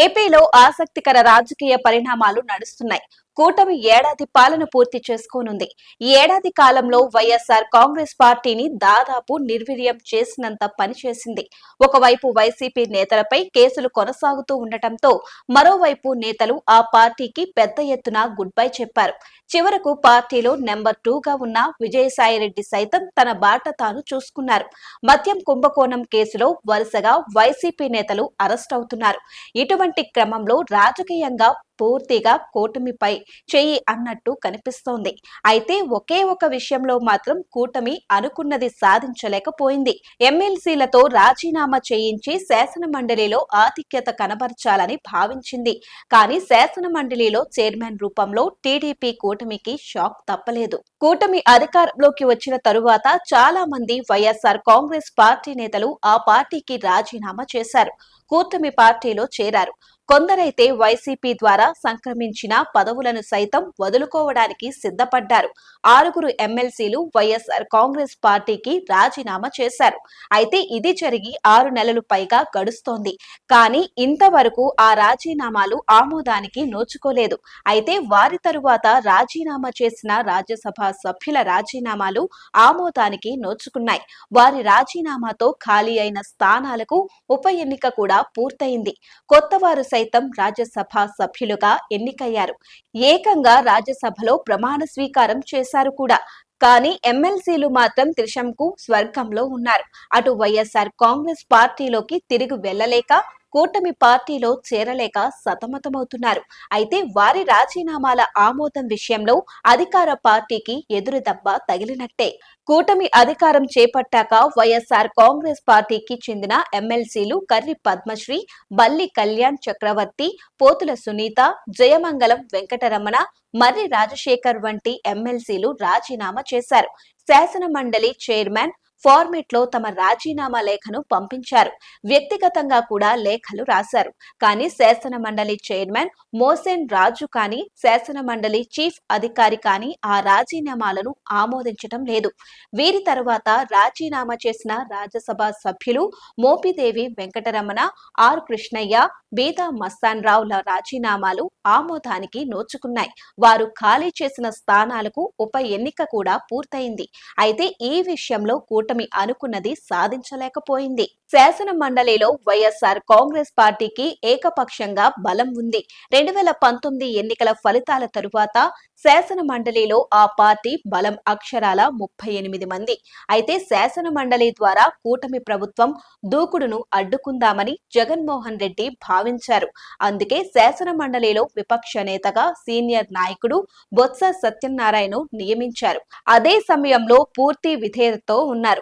ఏపీలో ఆసక్తికర రాజకీయ పరిణామాలు నడుస్తున్నాయి. కూటమి ఏడాది పాలన పూర్తి చేసుకోనుంది. ఈ ఏడాది కాలంలో వైఎస్ఆర్ కాంగ్రెస్ పార్టీని దాదాపు నిర్వీర్యం చేసినంత పనిచేసింది ఒకవైపు వైసీపీ నేతలపై కేసులు కొనసాగుతూ ఉండటంతో మరోవైపు నేతలు ఆ పార్టీకి పెద్ద ఎత్తున గుడ్ బై చెప్పారు. చివరకు పార్టీలో నెంబర్ టూగా ఉన్న విజయసాయిరెడ్డి సైతం తన బాట తాను చూసుకున్నారు. మద్యం కుంభకోణం కేసులో వరుసగా వైసీపీ నేతలు అరెస్ట్ అవుతున్నారు. ఇటువంటి క్రమంలో రాజకీయంగా పూర్తిగా కూటమిపై చెయ్యి అన్నట్టు కనిపిస్తోంది. అయితే ఒకే ఒక విషయంలో మాత్రం కూటమి అనుకున్నది సాధించలేకపోయింది. ఎమ్మెల్సీలతో రాజీనామా చేయించి శాసన మండలిలో ఆధిక్యత కనబరచాలని భావించింది. కానీ శాసన మండలిలో చైర్మన్ రూపంలో టీడీపీ కూటమికి షాక్ తప్పలేదు. కూటమి అధికారంలోకి వచ్చిన తరువాత చాలా మంది వైఎస్ఆర్ కాంగ్రెస్ పార్టీ నేతలు ఆ పార్టీకి రాజీనామా చేశారు. కూటమి పార్టీలో చేరారు. కొందరైతే వైసీపీ ద్వారా సంక్రమించిన పదవులను సైతం వదులుకోవడానికి సిద్ధపడ్డారు. ఆరుగురు ఎమ్మెల్సీలు వైఎస్ఆర్ కాంగ్రెస్ పార్టీకి రాజీనామా చేశారు. అయితే ఇది జరిగి ఆరు నెలలు పైగా గడుస్తోంది. కానీ ఇంతవరకు ఆ రాజీనామాలు ఆమోదానికి నోచుకోలేదు. అయితే వారి తరువాత రాజీనామా చేసిన రాజ్యసభ సభ్యుల రాజీనామాలు ఆమోదానికి నోచుకున్నాయి. వారి రాజీనామాతో ఖాళీ అయిన స్థానాలకు ఉప ఎన్నిక కూడా పూర్తయింది. కొత్త వారు సైతం రాజ్యసభ సభ్యులుగా ఎన్నికయ్యారు. ఏకంగా రాజ్యసభలో ప్రమాణ స్వీకారం చేశారు కూడా. కానీ ఎమ్మెల్సీలు మాత్రం త్రిషంకు స్వర్గంలో ఉన్నారు. అటు వైఎస్ఆర్ కాంగ్రెస్ పార్టీలోకి తిరిగి వెళ్ళలేక కూటమి పార్టీలో చేరలేక సతమతమవుతున్నారు. అయితే వారి రాజీనామాల ఆమోదం విషయంలో అధికార పార్టీకి ఎదురు దెబ్బ తగిలినట్టే. కూటమి అధికారం చేపట్టాక వైఎస్ఆర్ కాంగ్రెస్ పార్టీకి చెందిన ఎమ్మెల్సీలు కర్రి పద్మశ్రీ బల్లి కళ్యాణ్ చక్రవర్తి పోతుల సునీత జయమంగళం వెంకటరమణ మర్రి రాజశేఖర్ వంటి ఎమ్మెల్సీలు రాజీనామా చేశారు. శాసన మండలి చైర్మన్ ఫార్మెట్లో తమ రాజీనామా లేఖను పంపించారు. వ్యక్తిగతంగా కూడా లేఖలు రాశారు. కానీ శాసన మండలి చైర్మన్ మోసెన్ రాజు కానీ శాసన మండలి చీఫ్ అధికారి కానీ ఆ రాజీనామాలను ఆమోదించటం లేదు. వీరి తర్వాత రాజీనామా చేసిన రాజ్యసభ సభ్యులు మోపిదేవి వెంకటరమణ ఆర్ కృష్ణయ్య బీదా మస్తాన్ రావుల రాజీనామాలు ఆమోదానికి నోచుకున్నాయి. వారు ఖాళీ చేసిన స్థానాలకు ఉప ఎన్నిక కూడా పూర్తయింది. అయితే ఈ విషయంలో కూట కూటమి అనుకున్నది సాధించలేకపోయింది. శాసన మండలిలో వైఎస్ఆర్ కాంగ్రెస్ పార్టీకి ఏకపక్షంగా బలం ఉంది. రెండు వేల పంతొమ్మిది ఎన్నికల ఫలితాల తరువాత శాసన మండలిలో ఆ పార్టీ బలం అక్షరాల ముప్పై ఎనిమిది మంది. అయితే శాసన మండలి ద్వారా కూటమి ప్రభుత్వం దూకుడును అడ్డుకుందామని జగన్మోహన్ రెడ్డి భావించారు. అందుకే శాసన మండలిలో విపక్ష నేతగా సీనియర్ నాయకుడు బొత్స సత్యనారాయణ నియమించారు. అదే సమయంలో పూర్తి విధేయతతో ఉన్నారు.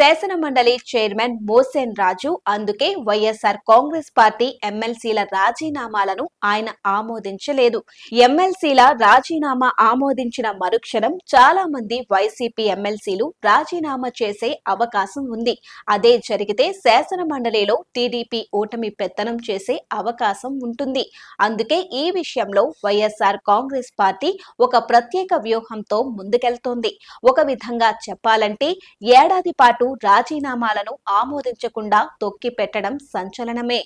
శాసన మండలి చైర్మన్ మోసేన్ రాజు అందుకే వైఎస్ఆర్ కాంగ్రెస్ పార్టీ ఎమ్మెల్సీల రాజీనామాలను ఆయన ఆమోదించలేదు. ఎమ్మెల్సీల రాజీనామా ఆమోదించిన మరుక్షణం చాలా మంది వైసీపీ ఎమ్మెల్సీలు రాజీనామా చేసే అవకాశం ఉంది. అదే జరిగితే శాసన మండలిలో టీడీపీ ఓటమి పెత్తనం చేసే అవకాశం ఉంటుంది. అందుకే ఈ విషయంలో వైఎస్ఆర్ కాంగ్రెస్ పార్టీ ఒక ప్రత్యేక వ్యూహంతో ముందుకెళ్తోంది. ఒక విధంగా చెప్పాలంటే ఏడాది పాటు రాజీనామాలను ఆమోదించకుండా తొక్కి పెట్టడం సంచలనమే.